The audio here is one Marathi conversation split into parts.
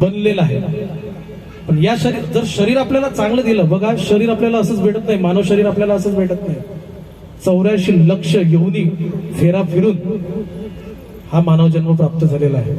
बनलेलं आहे. पण या शरीर जर शरीर आपल्याला चांगलं दिलं बघा शरीर आपल्याला असंच भेटत नाही मानव शरीर आपल्याला असंच भेटत नाही. चौऱ्याऐंशी लक्ष घेऊन फेरा फिरून हा मानव जन्म प्राप्त झालेला आहे.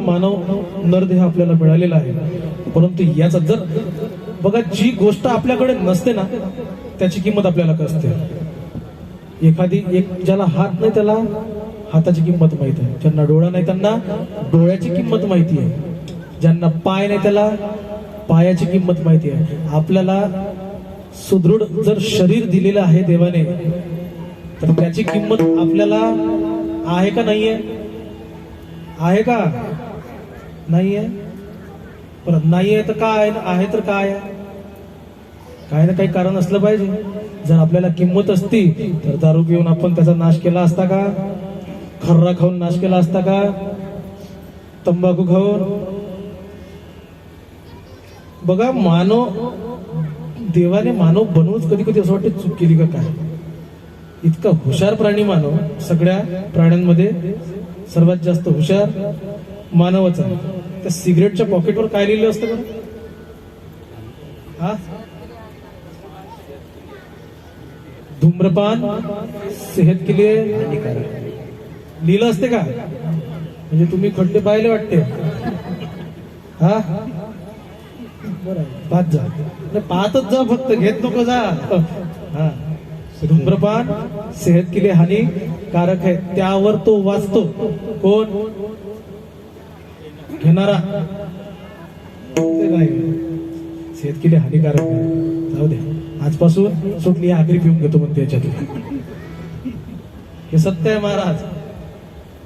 मानव नरदेह आपल्याला मिळालेला आहे. परंतु याचा जर बघा जी गोष्ट आपल्याकडे नसते ना त्याची किंमत आपल्याला कसते? एखादी एक ज्याला हात नाही त्याला हाताची किंमत माहिती आहे. ज्यांना डोळा नाही त्यांना डोळ्याची किंमत माहिती आहे. ज्यांना पाय नाही त्याला पायाची किंमत माहिती आहे. आपल्याला सुदृढ जर शरीर दिलेलं आहे देवाने तर त्याची किंमत आपल्याला आहे का नाहीये? आहे का? नाही आहे परत नाही आहे तर काय आहे तर काय? आहे? काही ना काही कारण असलं पाहिजे. जर आपल्याला किंमत असती तर दारू पिऊन आपण त्याचा नाश केला असता का? खर्रा खाऊन नाश केला असता का? तंबाखू खाऊन? बघा मानव देवाने मानव बनवूच कधी कधी असं वाटतं चूक केली का काय? इतका हुशार प्राणी मानव सगळ्या प्राण्यांमध्ये सर्वात जास्त हुशार मानवाचा. त्या सिगरेटच्या पॉकेटवर काय लिहिलं असतं बरं हा? धूम्रपान सेहत के लिए लिहिलं असते का? म्हणजे तुम्ही खड्डे पाहिले वाटते. हा? पाहत जा. पाहतच जा फक्त. घेत नको जा. हा. धूम्रपान सेहत के लिए हानिकारक आहे. त्यावर तो वाचतो. कोण? घेणारा. शेतकरी हानिकारक जाऊ द्या. आजपासून सुटली आगरी पिऊन घेतो म्हणते याच्यात हे सत्य आहे महाराज.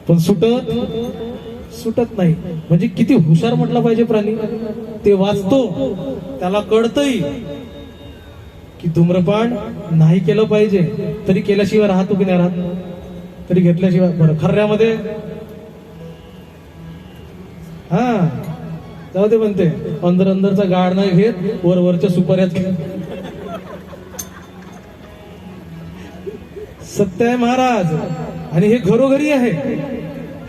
पण सुटत सुटत नाही. म्हणजे किती हुशार म्हटला पाहिजे प्राणी. ते वाचतो त्याला कळतही की धूम्रपान नाही केलं पाहिजे. तरी केल्याशिवाय राहतो की नाही राहत? तरी घेतल्याशिवाय बरं. खर्यामध्ये हा. जाऊ दे म्हणते. अंदर अंदरचा गाड नाही घेत वर वरच्या सुपाऱ्यात सत्य आहे महाराज. आणि हे घरोघरी आहे.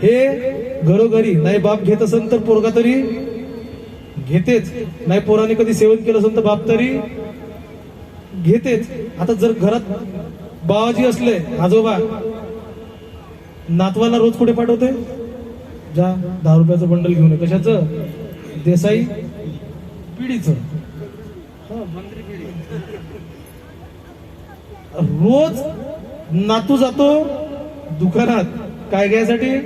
हे घरोघरी. नाही बाप घेत असेल तर पोरगा तरी घेतेच. नाही पोराने कधी सेवन केलं असेल तर बाप तरी घेतेच. आता जर घरात बाबाजी असले आजोबा नातवाला रोज कुठे पाठवते? जा दहा रुपयाचं बंडल घेऊन ये. कशाचं? देसाई पिढीचं. हा. रोज नातू जातो दुकानात. काय घ्यायसाठी?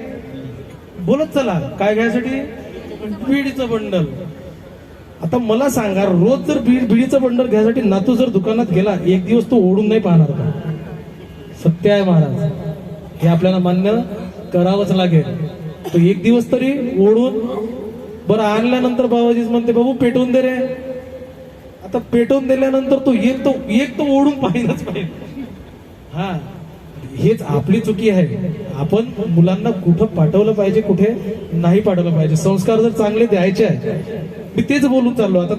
बोलत चला. काय घ्यायसाठी? बिडीचं बंडल. आता मला सांगा रोज जर बीड बिडीचं बंडल घ्यायसाठी नातू जर दुकानात गेला एक दिवस तो ओढून नाही पाहणार का? सत्य आहे महाराज हे आपल्याला मान्य करावंच लागेल. तो एक दिवस तरी ओढून बरं आणल्यानंतर बाबाजीच म्हणते बाबू पेटवून दे रे. आता पेटवून दिल्यानंतर तो एक तो एक तो ओढून पाहिलाच पाहिजे. हा हेच आपली चुकी आहे. आपण मुलांना कुठं पाठवलं पाहिजे कुठे नाही पाठवलं पाहिजे. संस्कार जर चांगले द्यायचे आहे मी तेच बोलून चाललो. आता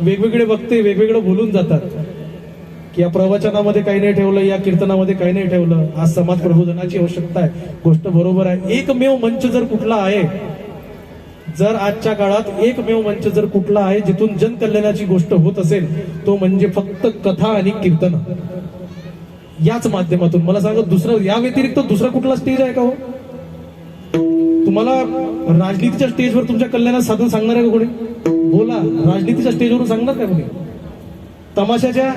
वेगवेगळे वक्ते वेगवेगळं बोलून जातात. की या प्रवचनामध्ये काही नाही ठेवलं या कीर्तनामध्ये काही नाही ठेवलं आज समाज प्रबोधनाची आवश्यकता आहे. गोष्ट बरोबर आहे. एकमेव मंच जर कुठला आहे जर आजच्या काळात एकमेव मंच जर कुठला आहे जिथून जनकल्याणाची गोष्ट होत असेल तो म्हणजे फक्त कथा आणि कीर्तन. याच माध्यमातून मला सांगा दुसरं या व्यतिरिक्त दुसरा कुठला स्टेज आहे का हो? तुम्हाला राजनीतीच्या स्टेजवर तुमच्या कल्याणात साधन सांगणार आहे का कोणी? बोला राजनीतीच्या स्टेजवरून सांगणार का कोणी? तमाशाच्या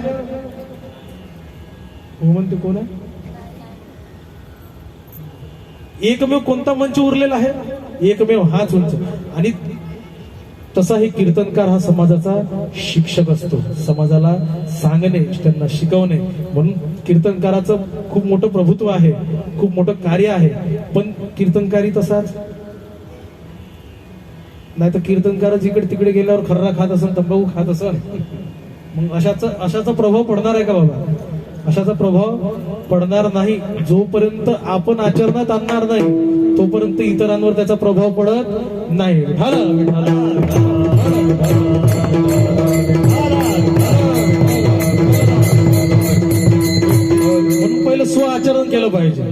हो म्हणते कोण आहे? एकमेव कोणता मंच उरलेला आहे? एकमेव हाच उंच. आणि तसा हे कीर्तनकार हा समाजाचा शिक्षक असतो. समाजाला सांगणे त्यांना शिकवणे. म्हणून कीर्तनकाराचं खूप मोठं प्रभुत्व आहे खूप मोठं कार्य आहे. पण कीर्तनकारी तसाच. नाही तर कीर्तनकार जिकडे तिकडे गेल्यावर खर्रा खात असन तंबाखू खात असन. मग अशाचा अशाचा प्रभाव पडणार आहे का बाबा? अशाचा प्रभाव पडणार नाही. जोपर्यंत आपण आचरणात आणणार नाही तोपर्यंत इतरांवर त्याचा प्रभाव पडत नाही. विठाला, म्हणून पहिलं स्व आचरण केलं पाहिजे.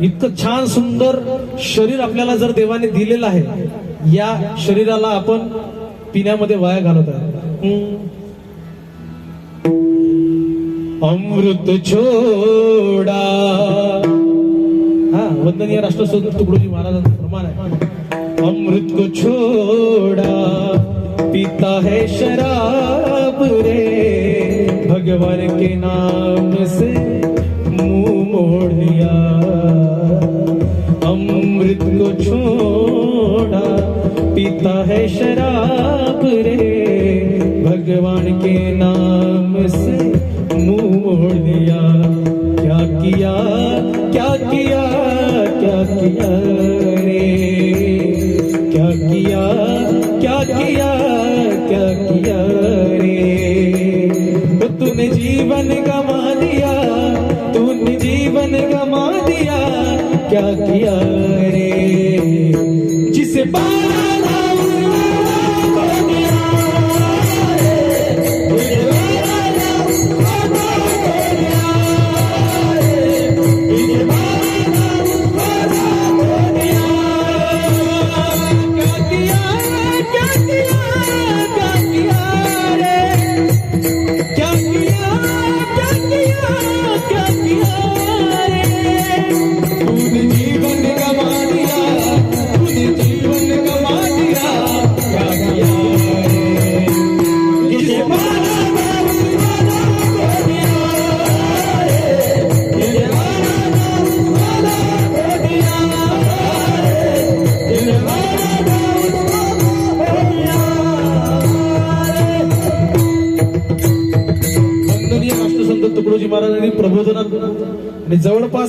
इतकं छान सुंदर शरीर आपल्याला जर देवाने दिलेलं आहे या शरीराला आपण पिण्यामध्ये वाया घालत आहे अमृत छोडा। हा वंदनीय राष्ट्रसंत तुकडोजी महाराजांचं प्रमाण आहे. अमृत को छोड़ा, पीता है शराब रे। भगवान के नाम से मुँह मोड़ लिया। अमृत को छोड़ा, पीता है शराब रे। भगवान के नाम से मोड़ दिया क्या किया क्या किया क्या किया रे? क्या किया क्या किया क्या किया रे? तो तूने जीवन गमा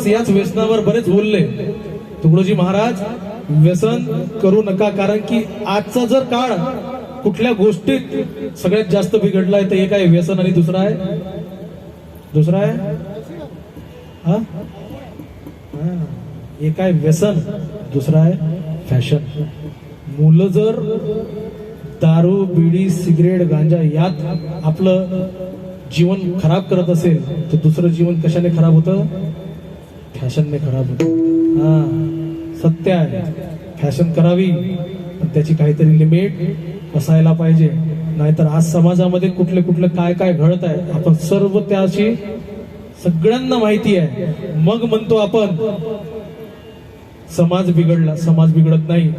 याच व्यसनावर बरेच बोलले. तुकडोजी महाराज व्यसन करू नका कारण की आजचा जर काळ कुठल्या गोष्टीत सगळ्यात जास्त बिघडलाय तर एक आहे व्यसन आणि दुसरा आहे? दुसरा आहे? हा? हा. एक आहे व्यसन दुसरा आहे फॅशन. मुलं जर दारू बिडी सिगरेट गांजा यात आपलं जीवन खराब करत असेल तर दुसरं जीवन कशाने खराब होतं? फॅशनने खराब होतो हा सत्य आहे. फॅशन करावी. पण त्याची काहीतरी लिमिट असायला पाहिजे. नाहीतर आज समाजामध्ये कुठले कुठले काय काय घडत आहे आपण सर्व त्याची सगळ्यांना माहिती आहे. मग म्हणतो आपण समाज बिघडला समाज बिघडत नाही.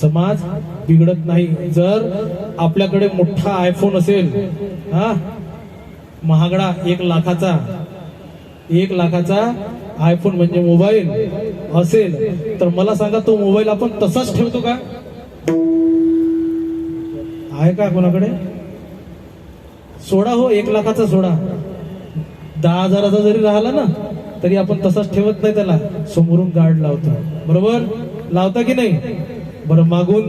समाज बिघडत नाही. जर आपल्याकडे मोठा आयफोन असेल हा महागडा एक लाखाचा एक लाखाचा आयफोन म्हणजे मोबाईल असेल तर मला सांगा तो मोबाईल आपण तसाच ठेवतो का? आहे का कोणाकडे? सोडा हो एक लाखाचा सोडा. दहा हजाराचा जरी राहिला ना तरी आपण तसाच ठेवत नाही त्याला. समोरून गार्ड लावतो. बरोबर? लावता की नाही? बरं मागून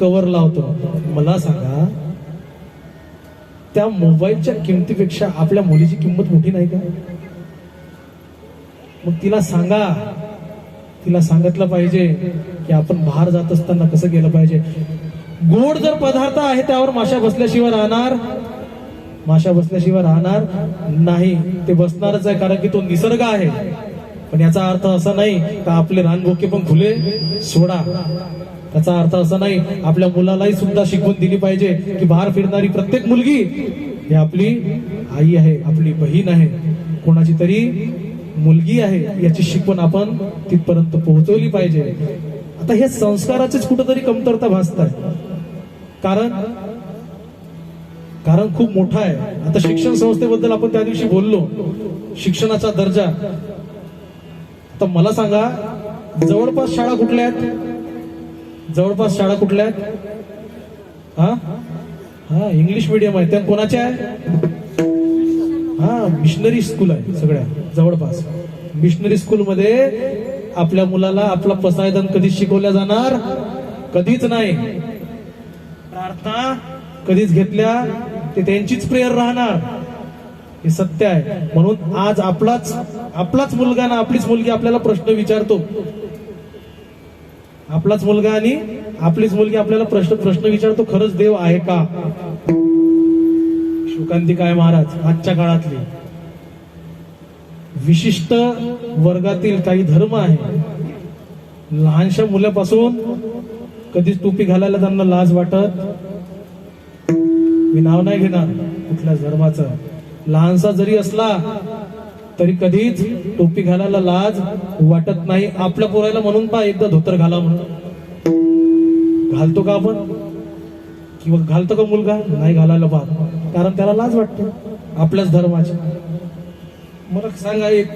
कवर लावतो. मला सांगा त्या मोबाईलच्या किमतीपेक्षा आपल्या मुलीची किंमत मोठी नाही का? मग तिला सांगा. तिला सांगितलं पाहिजे की आपण बाहेर जात असताना कसं गेलं पाहिजे. गोड जर पदार्थ आहे त्यावर माशा बसल्याशिवाय राहणार? माशा बसल्याशिवाय राहणार नाही. ते बसणारच आहे कारण की तो निसर्ग आहे. पण याचा अर्थ असा नाही का आपले रानभोके पण खुले? सोडा. त्याचा अर्थ असा नाही. आपल्या मुलालाही सुद्धा शिकवून दिली पाहिजे की बाहेर फिरणारी प्रत्येक मुलगी ही आपली आई आहे आपली बहीण आहे. कोणाची तरी मुलगी आहे याची शिकवण आपण तिथपर्यंत पोहोचवली पाहिजे. आता हे संस्काराचीच कुठंतरी कमतरता भासत आहे कारण कारण खूप मोठा आहे. आता शिक्षण संस्थेबद्दल आपण त्या दिवशी बोललो. शिक्षणाचा दर्जा. तर मला सांगा जवळपास शाळा कुठल्या आहेत? जवळपास शाळा कुठल्या आहेत? हा? हा इंग्लिश मिडियम आहे त्या कोणाच्या आहे? हा मिशनरी स्कूल आहे सगळ्या जवळपास. मिशनरी स्कूल मध्ये आपल्या मुलाला आपला पसायदान कधीच शिकवल्या जाणार? कधीच नाही. प्रार्थना कधीच घेतल्या ते त्यांचीच प्रेयर राहणार. हे सत्य आहे. म्हणून आज आपलाच आपलाच मुलगा ना आपलीच मुलगी आपल्याला प्रश्न विचारतो. आपलाच मुलगा आणि आपलीच मुलगी आपल्याला प्रश्न प्रश्न विचारतो खरंच देव आहे का? शोकांतिका काय महाराज? आजच्या काळातली. विशिष्ट वर्गातील काही धर्म आहे. लहानशा मुलापासून कधीच टोपी घालायला त्यांना लाज वाटत मी नाव नाही घेणार कुठल्या धर्माचं. लहानसा जरी असला तरी कधीच टोपी घालायला लाज वाटत नाही. आपल्या पोरायला म्हणून पा एकदा धोतर घाला म्हणून. घालतो का आपण? किंवा घालतो का मुलगा? नाही घालायला पाहत. कारण त्याला लाज वाटते आपल्याच धर्माची. मला सांगा एक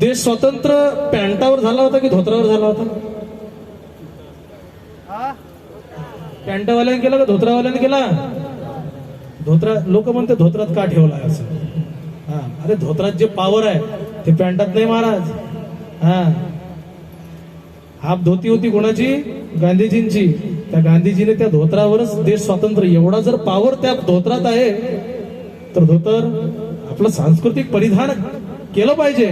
देश स्वतंत्र पॅन्टावर झाला होता की धोत्रावर झाला होता? पॅन्टवाल्याने केला का धोत्रावाल्याने केला? धोत्रा लोक म्हणते धोत्रात का ठेवलाय असं. हा अरे धोत्रात जे पावर आहे ते पॅन्टात नाही महाराज. हा. हाफ धोती होती कोणाची? गांधीजींची. त्या गांधीजीने त्या धोत्रावरच देश स्वातंत्र्य. एवढा जर पावर त्या धोत्रात आहे तर धोतर आपलं सांस्कृतिक परिधान केलं पाहिजे.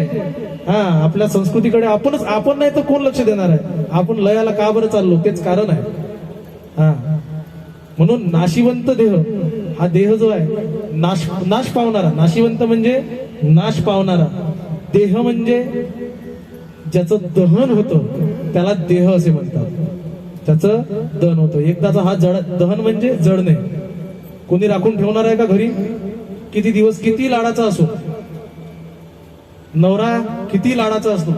हा आपल्या संस्कृतीकडे आपणच आपण नाही तर कोण लक्ष देणार आहे? आपण लयाला का बरं चाललो? तेच कारण आहे. हा. म्हणून नाशिवंत देह हा देह जो आहे नाश नाश पावणारा. नाशिवंत म्हणजे नाश पावणारा. देह म्हणजे ज्याचं दहन होतं त्याला देह असे म्हणतात. त्याचं दहन होतं. एकदाचा हा जड दहन म्हणजे जडणे कोणी राखून ठेवणार आहे का घरी? किती दिवस किती लाडाचा असो. नवरा किती लाडाचा असतो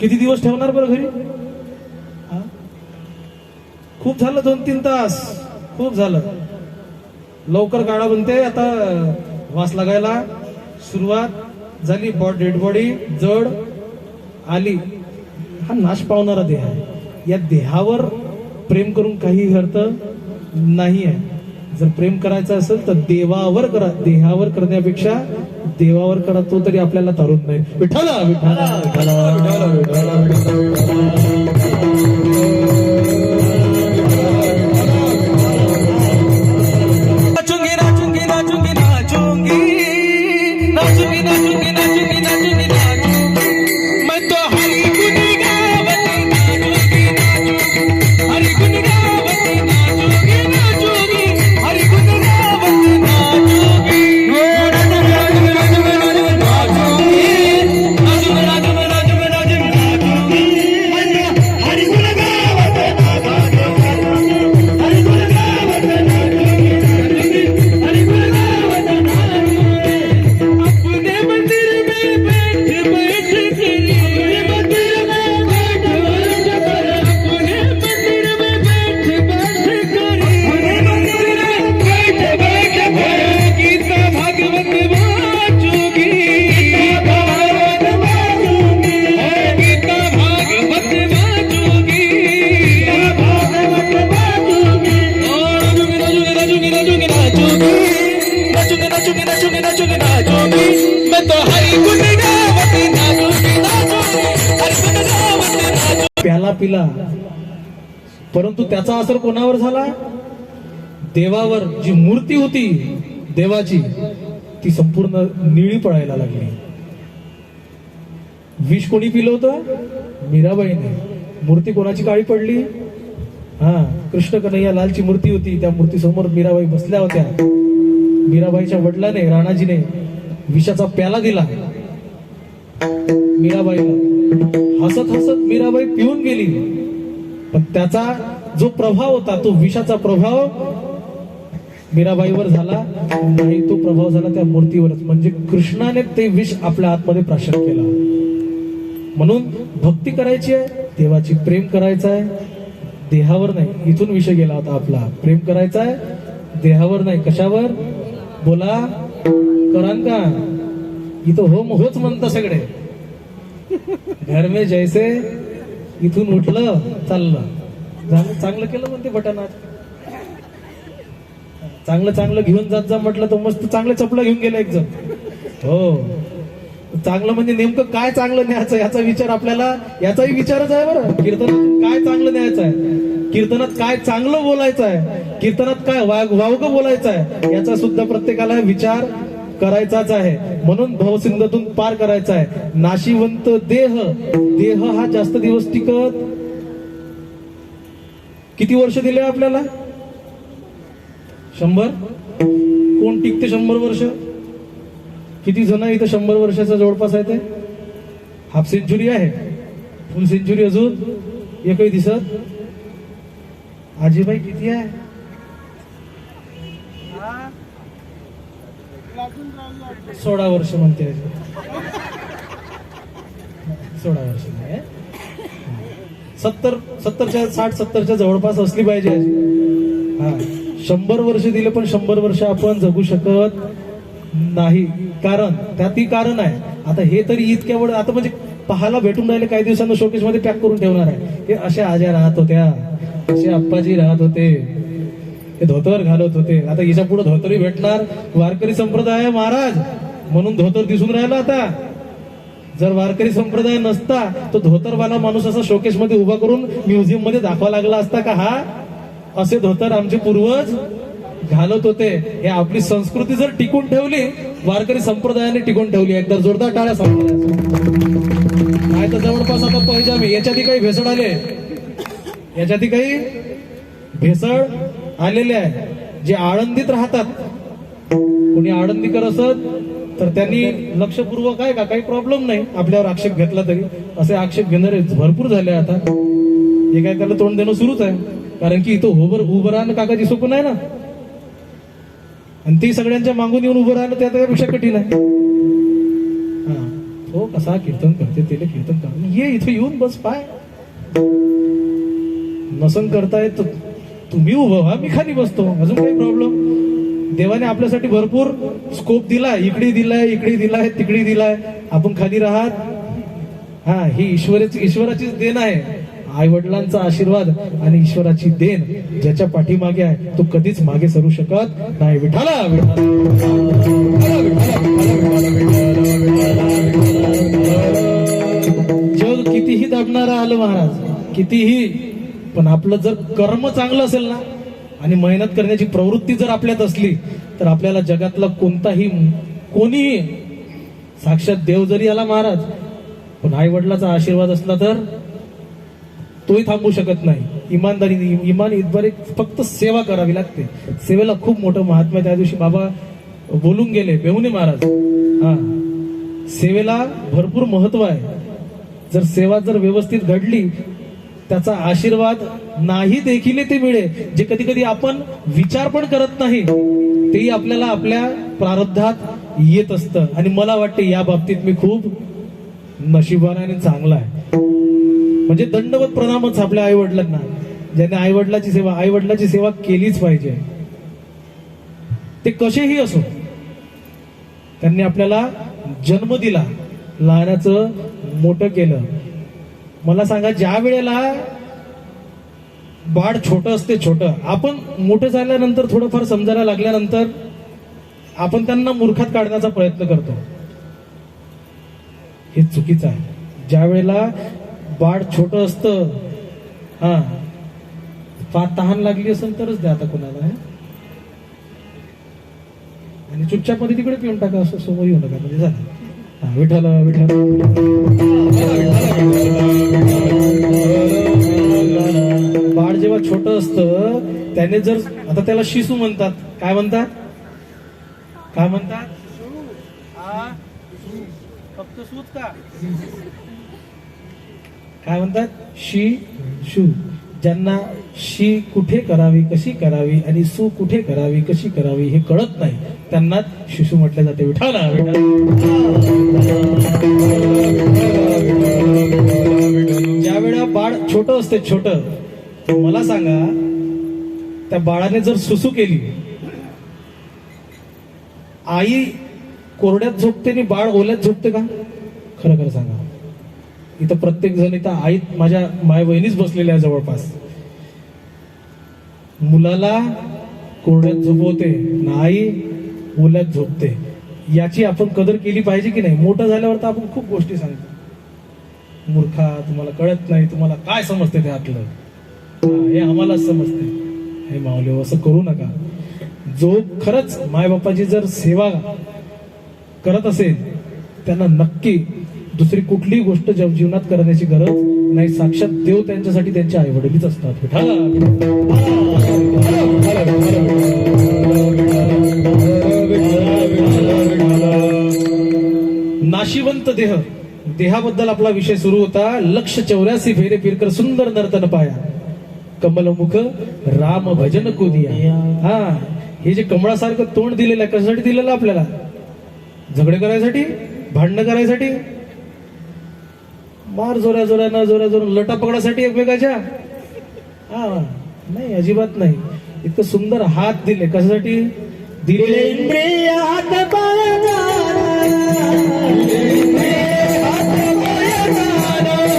किती दिवस ठेवणार बरं घरी? खूप झालं दोन तीन तास. खूप झालं. लवकर गाडा म्हणते. आता वास लागायला सुरुवात झाली. बॉड डेड बॉडी जड. आली हा नाश पावणारा देह आहे. या देहावर प्रेम करून काही अर्थ नाही आहे. जर प्रेम करायचं असेल तर देवावर करा देहावर करण्यापेक्षा देवावर करा तो तरी आपल्याला तारून नाही. विठाला विठाला विठाला विठाला मैं तो हरी नाचूंगी नाचूंगी प्याला पिला. परंतु त्याचा असर कोणावर झाला? देवावर जी मूर्ती होती देवाची ती संपूर्ण निळी पळायला लागली. विष कोणी पिलं होतं? मीराबाईने. मूर्ती कोणाची काळी पडली? हा कृष्ण कन्हैया लालची मूर्ती होती. त्या मूर्ती समोर मीराबाई बसल्या होत्या. मीराबाईच्या वडिलाने राणाजीने विषाचा प्याला दिला. मीराबाईला हसत हसत मीराबाई पिऊन गेली. पण त्याचा जो प्रभाव होता तो विषाचा प्रभाव मीराबाईवर झाला. नाही तो प्रभाव झाला त्या मूर्तीवरच. म्हणजे कृष्णाने ते विष आपल्या आतमध्ये प्राशन केला. म्हणून भक्ती करायची आहे देवाची प्रेम करायचं आहे. देहावर नाही इथून विषय गेला होता आपला. प्रेम करायचा आहे देहावर नाही कशावर? बोला करान का? इथं हो होच म्हणता सगळे. घर में जैसे इथून उठलं चाललं. झालं चांगलं केलं म्हणते बटन चांगलं चांगलं घेऊन जात जा म्हटलं तर मस्त चांगलं चपला घेऊन गेलं एक जण. हो. चांगलं म्हणजे नेमकं काय चांगलं न्यायचं याचा विचार आपल्याला याचाही विचारच आहे बरं. कीर्तन काय चांगलं न्यायचं आहे? कीर्तनात काय चांगलं बोलायचं आहे कीर्तनात काय वावग बोलायचं आहे याचा सुद्धा प्रत्येकाला विचार करायचाच आहे. म्हणून भवसिंधातून पार करायचा आहे नाशिवंत देह. देह हा जास्त दिवस टिकत किती वर्ष दिले आपल्याला? शंभर? कोण टिकते शंभर वर्ष? किती जण इथं शंभर वर्षाचा जवळपास आहे ते? हाफ सेंचुरी आहे. फुल सेंचुरी अजून? एकही दिसत? आजीबाई किती आहे? सोळा वर्ष म्हणते सोळा वर्ष सत्तर सत्तरच्या साठ सत्तरच्या जवळपास असली पाहिजे. हा. शंभर वर्ष दिले पण शंभर वर्ष आपण जगू शकत नाही. कारण त्यातही कारण आहे. आता हे तरी इतक्या वेळ आता म्हणजे पाहायला भेटून राहिले काही दिवसांना शोकेशमध्ये पॅक करून ठेवणार आहे. हे अशा आज्या राहत होत्या. असे आप्पाजी राहत होते. हे धोतर घालत होते. आता हिच्या पुढे धोतरही भेटणार. वारकरी संप्रदाय आहे महाराज. म्हणून धोतर दिसून राहिला आता. जर वारकरी संप्रदाय नसता तो धोतरवाला माणूस असा शोकेशमध्ये उभा करून म्युझियममध्ये दाखवा लागला असता का हा? असे धोतर आमचे पूर्वज घालत होते. हे आपली संस्कृती जर टिकून ठेवली वारकरी संप्रदायाने टिकून ठेवली. एकदा जोरदार टाळ्या संप्रदायाच्या जवळपास आता पैजामे याच्यातही काही भेसड आले. याच्यातही काही भेसळ आलेले आहे. जे आळंदीत राहतात. कोणी आळंदीकर असत तर त्यांनी लक्षपूर्वक आहे का? काही प्रॉब्लेम नाही. आपल्यावर आक्षेप घेतला तरी. असे आक्षेप घेणारे भरपूर झाले आता. हे काय त्याला तोंड देणं सुरूच आहे. कारण की इथं होबर उभं राहणं काकाची सोपं नाही ना. आणि ती सगळ्यांच्या मागून येऊन उभं राहणं त्या त्यापेक्षा कठीण आहे. हा. हो कसा कीर्तन करते त्याला कीर्तन कर. ये इथं येऊन बस पाय. नसन करताय तर तुम्ही उभं व्हा मी खाली बसतो. अजून काही प्रॉब्लेम देवाने आपल्यासाठी भरपूर स्कोप दिला इकडे दिलाय इकडे दिलाय तिकडे दिलाय. आपण खाली राहत? हा ही ईश्वराची ईश्वराचीच देण आहे. आई वडिलांचा आशीर्वाद आणि ईश्वराची देण ज्याच्या पाठीमागे आहे तो कधीच मागे सरू शकत नाही. विठाला जग कितीही दाबणारा आलं महाराज कितीही पण आपलं जर कर्म चांगलं असेल ना आणि मेहनत करण्याची प्रवृत्ती जर आपल्यात असली तर आपल्याला जगातला कोणताही कोणीही साक्षात देव जरी आला महाराज पण आई वडिलाचा आशीर्वाद असला तर तोही थांबू शकत नाही. इमानदारीने इमान इतबारे फक्त सेवा करावी लागते. सेवेला खूप मोठं महात्म्य त्या दिवशी बाबा बोलून गेले बेहुने महाराज हा सेवेला भरपूर महत्त्व आहे. जर सेवा जर व्यवस्थित घडली त्याचा आशीर्वाद नाही देखील ते मिळे जे कधी कधी आपण विचार पण करत नाही तेही आपल्याला आपल्या प्रारब्धात येत असतं. आणि मला वाटते या बाबतीत मी खूप नशिबान आणि चांगला आहे. म्हणजे दंडवत प्रणामच आपल्या आई वडिलांना ज्याने आई वडिलाची सेवा आई वडिलाची सेवा केलीच पाहिजे. ते कसेही असो त्यांनी आपल्याला जन्म दिला लहानाचं मोठं केलं. मला सांगा ज्या वेळेला बाळ छोटं असते छोटं आपण मोठं झाल्यानंतर थोडंफार समजायला लागल्यानंतर आपण त्यांना मूर्खात काढण्याचा प्रयत्न करतो. हे चुकीचं आहे. ज्या वेळेला बाळ छोटं असतं हा फार तहान लागली असेल तरच द्या आता कोणाला आणि चुपचापमध्ये तिकडे पिऊन टाका असं समोर येऊ नका म्हणजे झालं. विठाला विठाला त्याने जर आता त्याला शिसू म्हणतात. काय म्हणतात? काय म्हणतात? फक्त सूत का काय म्हणतात? शी शू ज्यांना शी कुठे करावी कशी करावी आणि सू कुठे करावी कशी करावी हे कळत नाही त्यांना शिशू म्हटले जाते. विठाला ज्या वेळा बाळ छोट असते छोट मला सांगा त्या बाळाने जर सुसू केली आई कोरड्यात झोपते आणि बाळ ओल्यात झोपते का? खरं खरं सांगा. इथं प्रत्येक जण इथं आई माझ्या माय बहिणीच बसलेल्या आहे जवळपास. मुलाला कोरड्यात झोपवते ना आई ओल्यात झोपते. याची आपण कदर केली पाहिजे की नाही? मोठं झाल्यावर तर आपण खूप गोष्टी सांगतो. मूर्खा तुम्हाला कळत नाही तुम्हाला काय समजते त्यातलं? हा, हे आम्हालाच समजते. हे माऊली असं करू नका. जो खरंच मायबापाची जर सेवा करत असेल त्यांना नक्की दुसरी कुठलीही गोष्ट जीवनात करण्याची गरज नाही. साक्षात देव त्यांच्यासाठी त्यांच्या आई वडीलच असतात नाशिवंत देह. देहाबद्दल आपला विषय सुरू होता. लक्ष चौऱ्यासी फेरे फिरकर सुंदर नर्तन पाया कमलमुख राम भजन कोदिया हा हे जे कमळासारखं तोंड दिलेलं आहे कशासाठी दिलेलं आपल्याला? झगडे करायसाठी? भांडणं करायसाठी? मार जोऱ्या जोऱ्यानं जोऱ्या जोऱ्या लटा पकडासाठी एकमेकाच्या? हा नाही अजिबात नाही. इतकं सुंदर हात दिले. कशासाठी? दिले